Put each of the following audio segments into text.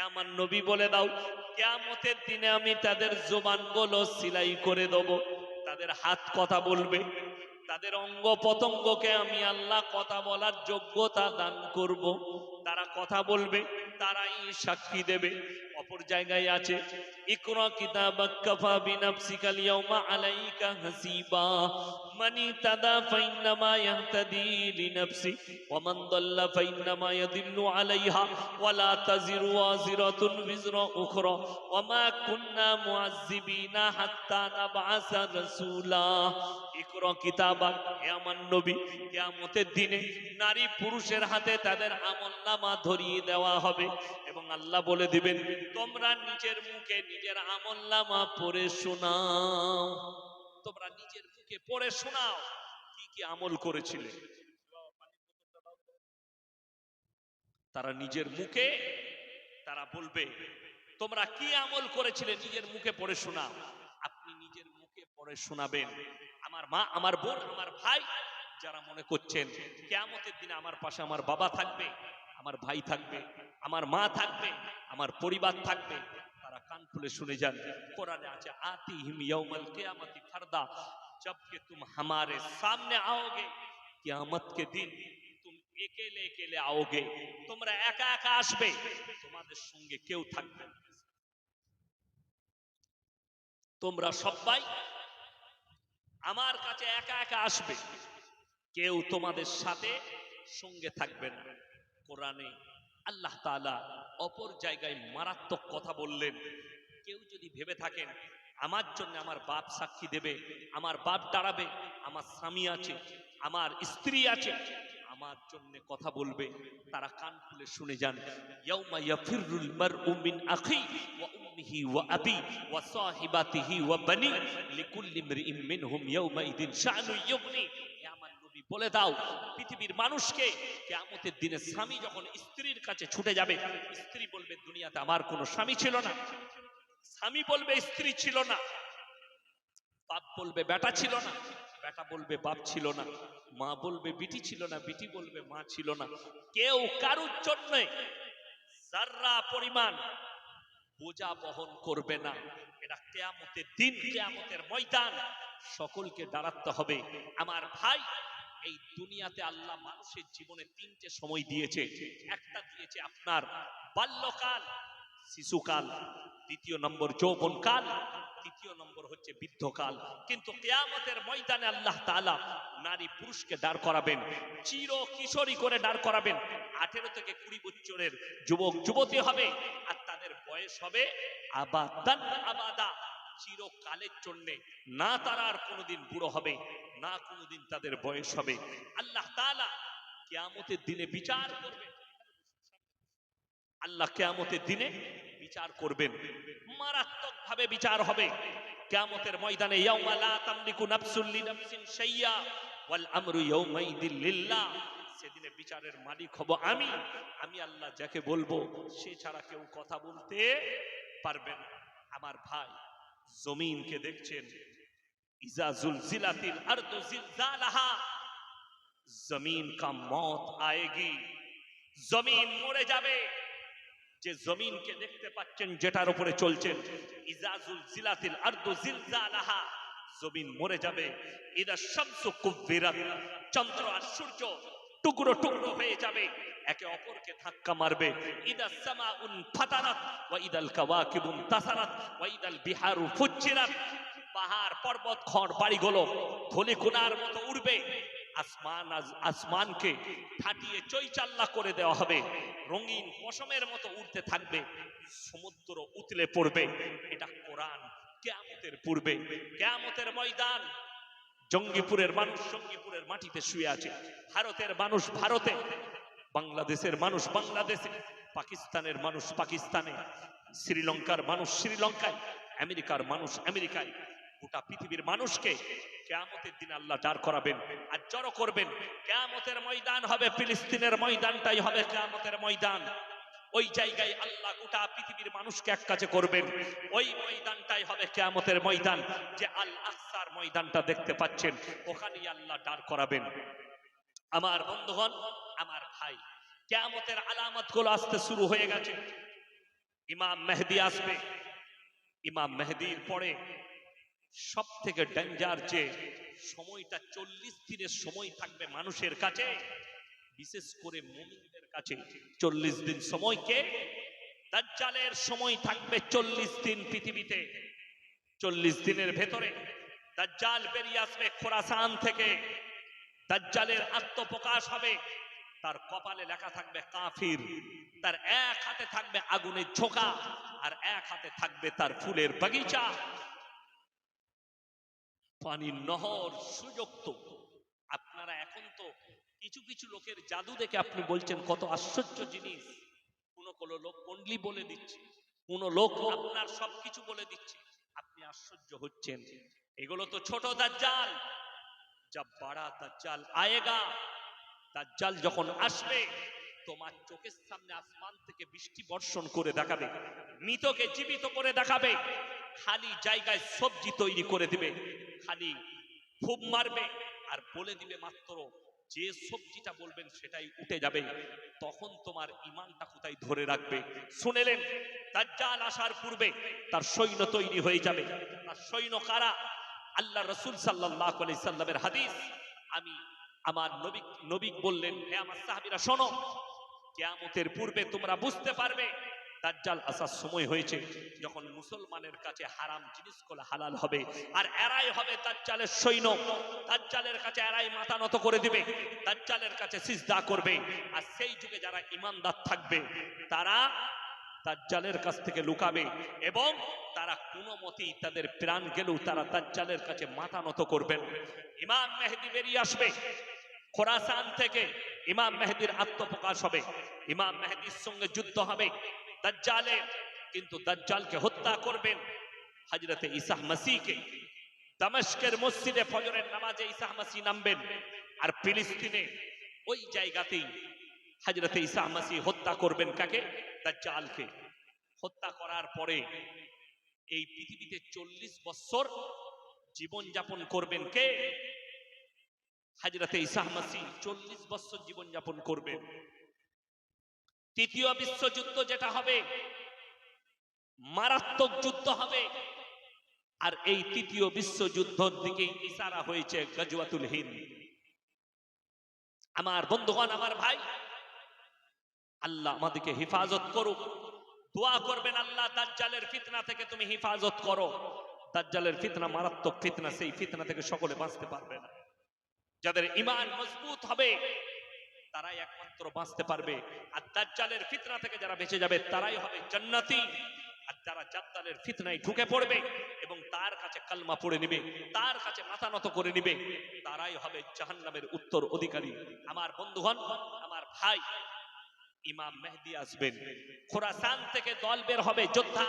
আমার নবী বলে দাও, কেয়ামতের দিনে আমি তাদের জোবানগুলো সিলাই করে দেব। তাদের হাত কথা বলবে। তাদের অঙ্গ পতঙ্গকে আমি আল্লাহ কথা বলার যোগ্যতা দান করব। তারা কথা বলবে, তারাই সাক্ষী দেবে। অপর জায়গায় আছে, ইকরা কিতাবাক কাফা বিনাফসিকাল ইয়াউমা আলাইকা হাসিবা। মানি তাদা ফাইন্নামা ইয়াহতাদি লিনাফসি, ওয়া মান দাল্লা ফাইন্নামা ইয়াদিল্লু আলাইহা, ওয়া লা তাজিরু ওয়াজিরাতুন বিজরা উখরা, ওয়া মা কুন্না মুআযযিবিনা হাত্তা নাবআসা রাসূলা। ইকরা কিতাবাক হে আমার নবী, কিয়ামতের দিনে নারী পুরুষের হাতে তাদের আমলনামা ধরিয়ে দেওয়া হবে, এবং আল্লাহ বলে দিবেন, তোমরা নিজের মুখে নিজের আমলনামা পড়ে শোনাও। তোমরা নিজের মুখে পড়ে শোনাও। কি কি আমল করেছিলে? তারা নিজের মুখে, তারা বলবে, তোমরা কি আমল করেছিলে নিজের মুখে পড়ে শোনাও? আপনি নিজের মুখে পড়ে শোনাবেন। আমার মা, আমার বোন, আমার ভাই, যারা মনে করছেন, কেয়ামতের দিনে আমার পাশে আমার বাবা থাকবে, আমার ভাই থাকবে, আমার মা থাকবে, আমার পরিবার থাকবে তারা কান খুলে শুনে যান কোরআনে আছে আতি হিম ইয়াউমাল কিয়ামতি ফারদা जब कि तुम हमारे सामने आओगे कियामत के दिन तुम একেলে একেলে आओगे তোমরা একা একা আসবে তোমাদের সঙ্গে কেউ থাকবে না। তোমরা সবাই আমার কাছে একা একা আসবে কেউ তোমাদের সাথে সঙ্গে থাকবে না কোরআনে আল্লাহ তাআলা অপর জায়গায় মারাত্মক কথা বললেন। কেউ যদি ভেবে থাকেন, আমার জন্য আমার বাপ সাক্ষী দেবে, আমার বাপ দাঁড়াবে, আমার স্বামী আছে, আমার স্ত্রী আছে, আমার জন্য কথা বলবে, তারা কান খুলে শুনে যান। ইয়াউমা ওয়া ওয়া ওয়া বানি বলে দাও, পৃথিবীর মানুষকে কিয়ামতের দিনে স্বামী যখন স্ত্রীর কাছে ছুটে যাবে, স্ত্রী বলবে, দুনিয়াতে আমার কোনো স্বামী ছিল না। স্বামী বলবে, স্ত্রী ছিল না। বাপ বলবে, বেটা ছিল না। বেটা বলবে, বাপ ছিল না। মা বলবে, বিটি ছিল না। বিটি বলবে, মা ছিল না। কেউ কারুর জন্য যার্রা পরিমাণ বোঝা বহন করবে না। এটা কেয়ামতের দিন, কেয়ামতের ময়দান, সকলকে দাঁড়াতে হবে। আমার ভাই এই দুনিয়াতে আল্লাহ মানুষের জীবনে তিনটে সময় দিয়েছে। একটা দিয়েছে আপনার বাল্যকাল, শিশুকাল, দ্বিতীয় নম্বর যৌবনকাল, তৃতীয় নম্বর হচ্ছে বৃদ্ধকাল। কিন্তু কেয়ামতের ময়দানে আল্লাহ তাআলা নারী পুরুষকে দাঁড় করাবেন, চির কিশোরী করে দাঁড় করাবেন। আঠেরো থেকে কুড়ি বছরের যুবক, যুবতী হবে আর তাদের বয়স হবে আবাদান আবাদা। চিরকালের জন্যে না তারা আর কোনোদিন বুড়ো হবে। না কোনোদিন তাদের বয়স হবে। আল্লাহ কেয়ামতের দিনে বিচার করবেন। আল্লাহ কেয়ামতের দিনে বিচার করবেন। মারাত্মক ভাবে বিচার হবে। কেয়ামতের ময়দানে লিল্লাহ। সেদিনে বিচারের মালিক হব আমি। আমি আল্লাহ যাকে বলব, সে ছাড়া কেউ কথা বলতে পারবে না। আমার ভাই জমিনকে দেখছেন। ইজা জুলজিলাতিল আরদু জিলজালাহা, জমিন মরে যাবে। যে জমিনকে দেখতে পাচ্ছেন যেটার উপরে চলছেন ইজাজুল জিলাতিল আরদু জিলজালাহা, জমিন মরে যাবে। ইদা শামসু কুব্বিরাত, চন্দ্র আর সূর্য টুকরো টুকরো হয়ে যাবে। একে অপরকে ধাক্কা মারবে। ইদা সামাউন ফাতারাত, ওয়া ইদাল কাওয়াকিবুন তাসারাত, ওয়া ইদাল বিহারু ফুজ্জিরাত পাহাড় পর্বত খড় বাড়িগুলো ধলে কোনার মতো উড়বে। আসমান আসমানকে ফাটিয়ে চৈচাল্লা করে দেওয়া হবে। রঙিন পশমের মতো উঠতে থাকবে। সমুদ্র উতলে পড়বে। এটা কোরআন কেয়ামতের পূর্বে। কেয়ামতের ময়দান জঙ্গিপুরের মানুষ জঙ্গিপুরের মাটিতে শুয়ে আছে। ভারতের মানুষ ভারতে, বাংলাদেশের মানুষ বাংলাদেশে, পাকিস্তানের মানুষ পাকিস্তানে, শ্রীলঙ্কার মানুষ শ্রীলঙ্কায়, আমেরিকার মানুষ আমেরিকায় গোটা পৃথিবীর মানুষকে কেয়ামতের দিন আল্লাহ দাঁড় করাবেন আর জড়ো করবেন। কেয়ামতের ময়দান হবে, ফিলিস্তিনের ময়দানটাই হবে কেয়ামতের ময়দান। ওই জায়গায় আল্লাহ গোটা পৃথিবীর মানুষকে এক কাছে করবেন। ওই ময়দানটাই হবে কেয়ামতের ময়দান, যে আল আকসার ময়দানটা দেখতে পাচ্ছেন, ওখানেই আল্লাহ দাঁড় করাবেন। আমার বন্ধুগণ, আমার ভাই, কেয়ামতের আলামতগুলো আসতে শুরু হয়ে গেছে। ইমাম মেহেদি আসবে। ইমাম মেহেদির পরে সব থেকে ডেঞ্জার যে সময়টা চল্লিশ দিনের সময় থাকবে মানুষের কাছে, বিশেষ করে মুমিনদের কাছে। চল্লিশ দিন সময়কে দাজ্জালের সময় থাকবে চল্লিশ দিন পৃথিবীতে। চল্লিশ দিনের ভেতরে দাজ্জাল বেরিয়ে আসবে খোরাসান থেকে। দাজ্জালের আত্মপ্রকাশ হবে। তার কপালে লেখা থাকবে কাফির। তার এক হাতে থাকবে আগুনের ঝোঁকা। আর এক হাতে থাকবে তার ফুলের বাগিচা। পানির নহর সুযোগ তো। আপনারা এখন তো কিছু কিছু লোকের জাদু দেখে আপনি বলছেন, কত আশ্চর্য জিনিস। কোন কোন লোক কন্ডলি বলে দিচ্ছে, কোন লোক আপনার সবকিছু বলে দিচ্ছে। আপনি আশ্চর্য হচ্ছেন। এগুলো তো ছোট দাজ্জাল। যা বড়া দাজ্জাল আয়েগা। দাজ্জাল যখন আসবে তোমার চোখের সামনে আসমান থেকে বৃষ্টি বর্ষণ করে দেখাবে। মৃতকে জীবিত করে দেখাবে। খালি জায়গায় সবজি তৈরি করে দিবে। খালি খুব মারবে আর বলে দিবে মাত্র, যে সবজিটা বলবেন সেটাই উঠে যাবে। তখন তোমার ইমানটা কোথায় ধরে রাখবে? শুনেলেন তার জাল আসার পূর্বে তার সৈন্য তৈরি হয়ে যাবে। তার সৈন্য কারা? আল্লাহ রসুল সাল্লাহ সাল্লামের হাদিস। আমি আমার নবী নবী বললেন, হে আমার সাহাবীরা, শোনো। কেয়ামতের পূর্বে তোমরা বুঝতে পারবে, দাজ্জাল আসার সময় হয়েছে যখন মুসলমানের কাছে হারাম জিনিসগুলো হালাল হবে আর এরাই হবে দাজ্জালের সৈন্য। দাজ্জালের কাছে এরাই মাথা নত করে দিবে, দাজ্জালের কাছে সিজদা করবে। আর সেই যুগে যারা ইমানদার থাকবে, তারা দাজ্জালের কাছ থেকে লুকাবে এবং তারা কোনো মতেই তাদের প্রাণ গেলেও তারা দাজ্জালের কাছে মাথা নত করবেন। ইমাম মেহেদি বেরিয়ে আসবে। খোরাসান থেকে ইমাম মেহেদির আত্মপ্রকাশ হবে। ইমাম মেহেদির সঙ্গে যুদ্ধ হবে দাজ্জালে। কিন্তু দাজ্জালকে হত্যা করবেন হজরতে ইসাহ মাসিকে দামেস্কের মসজিদে ফজরের নামাজে ইসাহ মাসি নামবেন আর ফিলিস্তিনে ওই জায়গাতেই হজরতে ইসাহ মাসি হত্যা করবেন কাকে? দাজ্জালকে হত্যা করার পরে এই পৃথিবীতে চল্লিশ বছর জীবন যাপন করবেন কে? হাজরতে ইসাহ মাসি চল্লিশ বছর জীবন যাপন করবেন। তৃতীয় বিশ্বযুদ্ধ যেটা হবে, মারাত্মক যুদ্ধ হবে। আর এই তৃতীয় বিশ্বযুদ্ধর দিকে ইশারা হয়েছে গজওয়াতুল হিন্দ। আমার বন্ধুগণ, আমার ভাই আল্লাহ আমাদেরকে হেফাজত করুক। দোয়া করবেন আল্লাহ, দাজ্জালের ফিতনা থেকে তুমি হেফাজত করো। দাজ্জালের ফিতনা মারাত্মক ফিতনা, সেই ফিতনা থেকে সকলে বাঁচতে পারবে না। যাদের ইমান মজবুত হবে, তারাই একমাত্র বাঁচতে পারবে। আর দাজ্জালের ফিতনা থেকে যারা বেঁচে যাবে, তারাই হবে জান্নাতি। আর যারা জাদ্দালের ফিতনায় ঢুকে পড়বে এবং তার কাছে কালমা পড়ে নিবে, তার কাছে মাথা নত করে নিবে, তারাই হবে জাহান্নামের উত্তর অধিকারী। আমার বন্ধুগণ, আমার ভাই ইমাম মেহদি আসবেন। খোরাসান থেকে দল বের হবে, যোদ্ধা।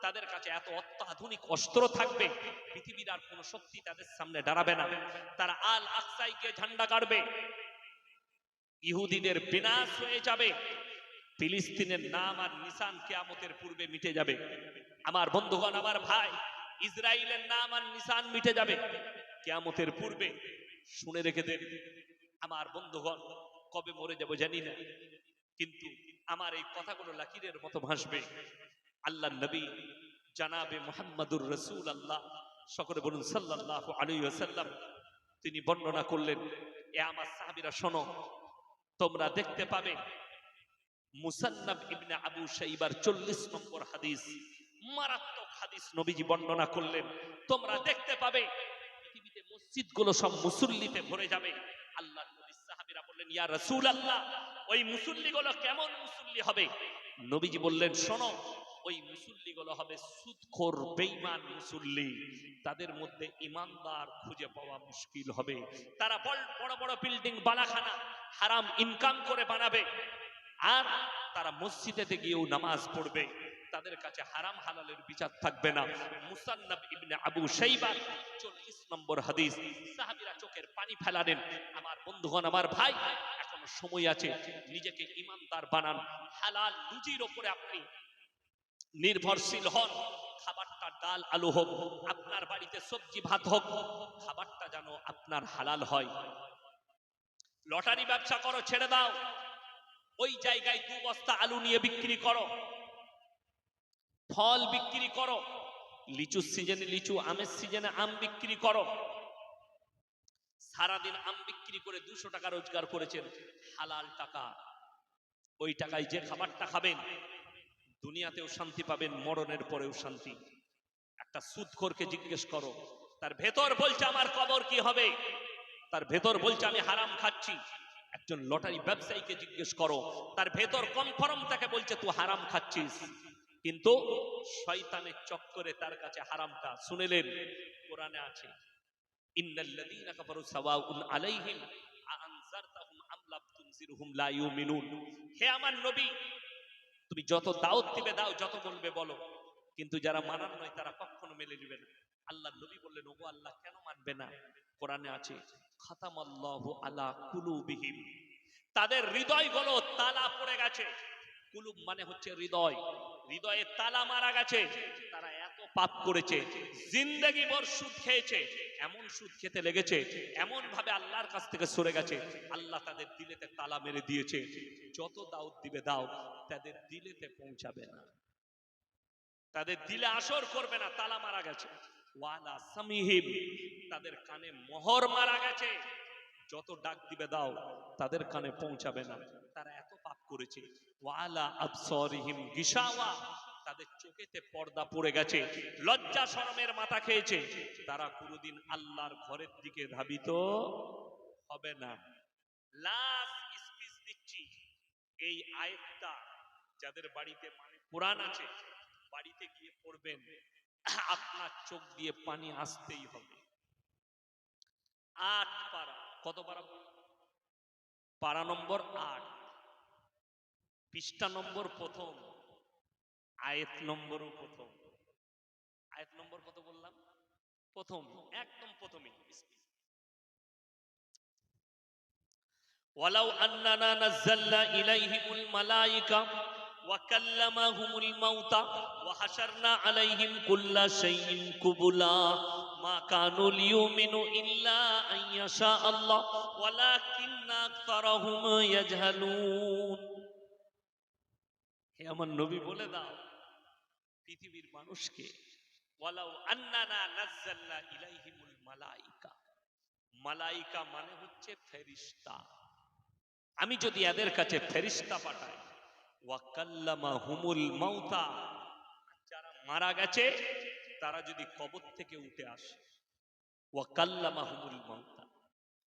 তাদের কাছে এত অত্যাধুনিক অস্ত্র থাকবে, পৃথিবীর আর কোনো শক্তি তাদের সামনে দাঁড়াবে না। তারা আল আকসাইকে ঝান্ডা কাটবে। ইহুদিদের বিনাশ হয়ে যাবে। ফিলিস্তিনের নাম আর নিশান কেয়ামতের পূর্বে মিটে যাবে। আমার বন্ধুগণ, আমার ভাই, ইসরায়েলের নাম আর নিশান মিটে যাবে। কেয়ামতের পূর্বে শুনে রেখে দেন। আমার বন্ধুগণ, কবে মরে যাব জানি না। কিন্তু আমার এই কথাগুলো লাকিরের মতো ভাসবে। আল্লাহ নবী জানাবে মোহাম্মদুর রসুল আল্লাহ সকলে বলুন সাল্লাহ আলী সাল্লাম তিনি বর্ণনা করলেন, এ আমার সাহাবিরা, শোনো, তোমরা দেখতে পাবে মুসান্নাব ইবনে আবু শাইবার চল্লিশ নম্বর হাদিস। মারাত্মক হাদিস নবীজি বর্ণনা করলেন, তোমরা দেখতে পাবে পৃথিবীতে মসজিদগুলো সব মুসল্লিতে ভরে যাবে। আল্লাহ সাহাবীরা বললেন, ইয়া রাসূল আল্লাহ ওই মুসল্লিগুলো কেমন মুসল্লি হবে? নবীজি বললেন, শোনো, ওই মুসল্লিগুলো হবে সুদখোর, বেঈমান মুসল্লি। তাদের মধ্যে ইমানদার খুঁজে পাওয়া মুশকিল হবে। তারা বড় বড় বিল্ডিং বানাখানা হারাম ইনকাম করে বানাবে। আর তারা মসজিদেতে গিয়েও নামাজ পড়বে। তাদের কাছে হারাম হালালের বিচার থাকবে না। মুসান্নাব ইবনে আবু শাইবা 40 নম্বর হাদিস, সাহাবীরা চোখের পানি ফেলালেন। আমার বন্ধুগণ, আমার ভাই এখনও সময় আছে। নিজেকে ইমানদার বানান। হালাল রুজির ওপরে আপনি নির্ভরশীল হন। খাবারটা ডাল আলু হোক, আপনার বাড়িতে সবজি ভাত হোক, খাবারটা যেন আপনার হালাল হয়। লটারি ব্যবসা করো, ছেড়ে দাও। ওই জায়গায় দু বস্তা আলু নিয়ে বিক্রি করো। ফল বিক্রি করো। লিচুর সিজনে লিচু, আমের সিজনে আম বিক্রি করো। সারাদিন আম বিক্রি করে দুশো টাকা রোজগার করেছেন। হালাল টাকা। ওই টাকায় যে খাবারটা খাবেন, দুনিয়াতেও শান্তি পাবেন, মরণের পরেও শান্তি। একটা সুদখোরকে জিজ্ঞেস করো, তার ভেতর বলছে আমার কবর কি হবে? তার ভেতর বলছে আমি হারাম খাচ্ছি। একজন লটারি ব্যবসায়ীকে জিজ্ঞেস করো, তার ভেতর কনফার্ম তাকে বলছে তুই হারাম খাচ্ছিস? কিন্তু শয়তানের চক্করে তার কাছে হারামটা শুনেলেন কোরআনে আছে হে আমার নবী, তুমি যত দিবে দাও, যত বলবে বলো। কিন্তু যারা মানার নয়, তারা কখনো মেনে নেবে না। আল্লাহ নবী বললেন, ওগো আল্লাহ, কেন মানবে না? কোরআনে আছে, খাতামাল্লাহু আলা কুলুবিহিম। তাদের হৃদয়গুলো তালা পড়ে গেছে। কুলুব মানে হচ্ছে হৃদয়। হৃদয়ে তালা মারা গেছে, তারা এত পাপ করেছে, জিন্দগি ভর সুদ খেয়েছে, এমন সুদ খেতে লেগেছে এমন ভাবে আল্লাহর কাছ থেকে সরে গেছে, আল্লাহ তাদের দিলেতে তালা মেরে দিয়েছে। যত দাউদ দিবে দাও, তাদের দিলেতে পৌঁছাবে না। তাদের দিলে আসর করবে না, তালা মারা গেছে। ওয়ালা সামিহিম, তাদের কানে মোহর মারা গেছে। যত ডাক দিবে দাও, তাদের কানে পৌঁছাবে না। তারা এত পাপ করেছে তাদের চোখেতে পর্দা পড়ে গেছে, লজ্জা শরমের মাথা খেয়েছে। তারা কোনোদিন আল্লাহর ঘরের দিকে ধাবিত হবে না। লাস্ট দিচ্ছি। এই আয়াতটা যাদের বাড়িতে মানে কোরআন আছে, বাড়িতে গিয়ে পড়বেন। আপনার চোখ দিয়ে পানি আসতেই হবে। আট পারা। কত পারা? পারা নম্বর আট। পৃষ্ঠা নম্বর প্রথম, আয়ত নম্বরও প্রথম। আয়ত নম্বর কত বললাম? প্রথম, একদম প্রথমে ওয়ালাউ আন্নানা নাযাল্লা ইলাইহিমুল মালায়েকা ওয়া কাল্লামাহুমুল মাউতা ওয়া হাশারনা আলাইহিম কুল্লা শাইইন কুবুলা মা কানু লিউমিনু ইল্লা আন ইয়াশা আল্লাহ, ওয়ালাকিন্না আকতারাহুম ইয়াজহালুন। হে আমার নবী, বলে দাও, পৃথিবীর মানুষকে ইলাইহিমুল মালাইকা। মালাইকা মানে হচ্ছে ফেরিস্তা। আমি যদি এদের কাছে ফেরিস্তা পাঠাই ওয়াকাল্লামা হুমুল মাউতা, যারা মারা গেছে, তারা যদি কবর থেকে উঠে আসে ওয়াকাল্লামা হুমুল মাউতা,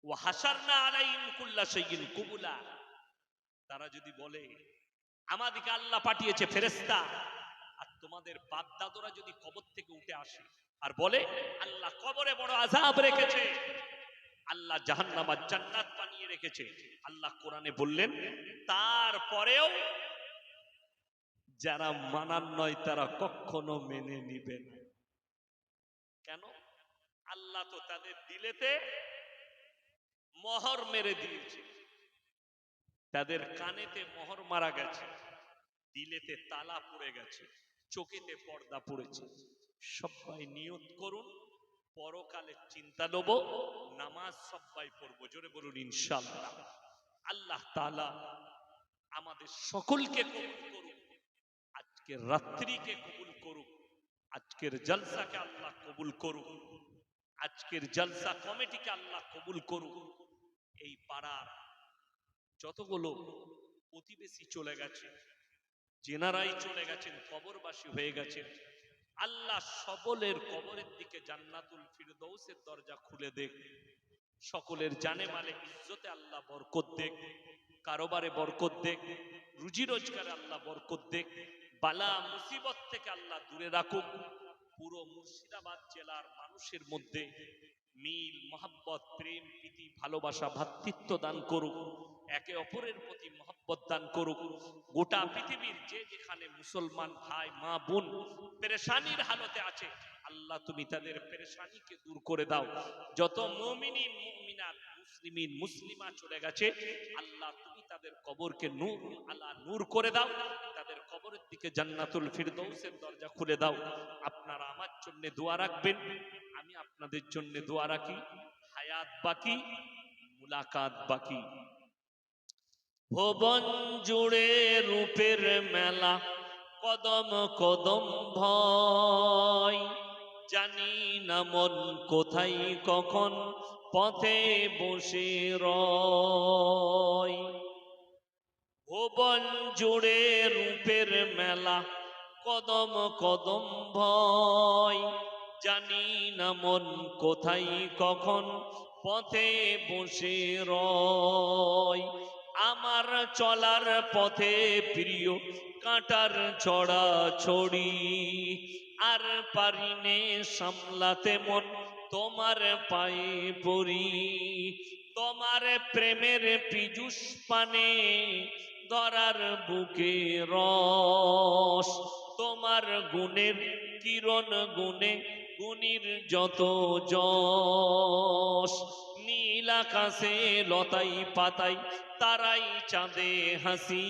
ওয়া হাসারনা আলাইহিম কুল্লা শাইইন কুবুলা, তারা যদি বলে আমাদিকে আল্লাহ পাঠিয়েছে ফেরেস্তা আর তোমাদের বাপ দাদুরা যদি কবর থেকে উঠে আসে, আর বলে, আল্লাহ কবরে বড় আজাব রেখেছে। আল্লাহ জাহান্নাম জান্নাত বানিয়ে রেখেছে। আল্লাহ কোরআনে বললেন, তারপরেও যারা মানার নয়, তারা কখনো মেনে নিবে না। কেন? আল্লাহ তো তাদের দিলেতে মহর মেরে দিয়েছে। তাদের কানেতে মোহর মারা গেছে, দিলেতে তালা পড়ে গেছে, চোখেতে পর্দা পড়েছে। সবাই নিয়ত করুন পরকালের চিন্তা নেব, নামাজ সবাই পড়ব, জোরে বলুন ইনশাল্লাহ আল্লাহ তালা আমাদের সকলকে কবুল করুক আজকের রাত্রিকে কবুল করুক, আজকের জলসাকে আল্লাহ কবুল করুক, আজকের জলসা কমিটিকে আল্লাহ কবুল করুক। এই পাড়ার যতগুলো প্রতিবেশী চলে গেছে জেনারাই চলে গেছেন, কবরবাসী হয়ে গেছেন, আল্লাহ সকলের কবরের দিকে জান্নাতুল ফিরদৌসের দরজা খুলে দেখ। সকলের জানে মালে ইজ্জতে আল্লাহ বরকত দেখ, কারোবারে বরকত দেখ, রুজি রোজগারে আল্লাহ বরকত দেখ, বালা মুসিবত থেকে আল্লাহ দূরে রাখুক। পুরো মুর্শিদাবাদ জেলার মানুষের মধ্যে মিল, মহাব্বত, প্রেম, প্রীতি, ভালোবাসা ভ্রাতৃত্ব দান করুক। একে অপরের প্রতি মহব্বত দান করুক। গোটা পৃথিবীর যে যেখানে মুসলমান ভাই, মা, বোন পেরেশানির হালতে আছে, আল্লাহ তুমি তাদের পেরেশানিকে দূর করে দাও। যত মুমিনিন মুমিনাত মুসলিমিন, মুসলিমা চলে গেছে, আল্লাহ তুমি তাদের কবরকে নূর, আলা নূর করে দাও। তাদের কবরের দিকে জান্নাতুল ফিরদৌসের দরজা খুলে দাও। আপনারা আমার জন্য দোয়া রাখবেন। আমি আপনাদের জন্য দোয়া রাখি। হায়াত বাকি, মুলাকাত বাকি। ভুবন জুড়ে রূপের মেলা, কদম কদম ভয়। জানি না মন কোথায়, কখন পথে বসে রয়। জুড়ে রূপের মেলা, কদম কদম ভয়। জানি না মন কোথায়, কখন পথে বসে রয়। আমার চলার পথে প্রিয় কাঁটার ছড়া ছড়ি। আর পারিনে সামলাতে মন তোমার পায়ে পড়ি। তোমার প্রেমের পীযুষ পানে ধরার বুকে রস। তোমার গুণের কিরণ গুণে গুণীর যত যশ, নীল আকাশে লতাই পাতাই তারাই চাঁদে হাসি।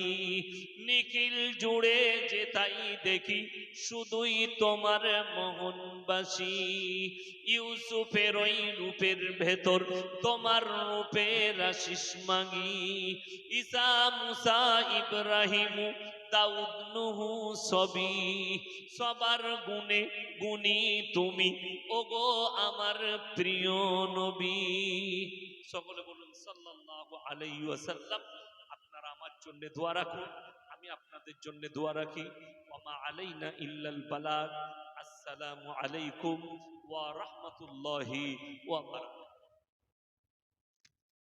নিখিল জুড়ে যে তাই দেখি, শুধুই তোমার মোহনবাসী। ইউসুফের ওই রূপের ভেতর তোমার রূপের আশিস মাগি। ঈসা, মুসা, ইব্রাহিম দাউদ নুহু সবই সবার গুণে গুণী তুমি, ওগো আমার প্রিয় নবী। সকলে বলুন, সাল্লাল্লাহু আলাইহি ওয়াসাল্লাম, আপনারা আমার জন্য দোয়া রাখুন, আমি আপনাদের জন্য দোয়া রাখি। ওমা আলাইনা ইল্লাল বালাগ। আসসালামু আলাইকুম ওয়া রাহমাতুল্লাহি ওয়া বারাকাতুহু।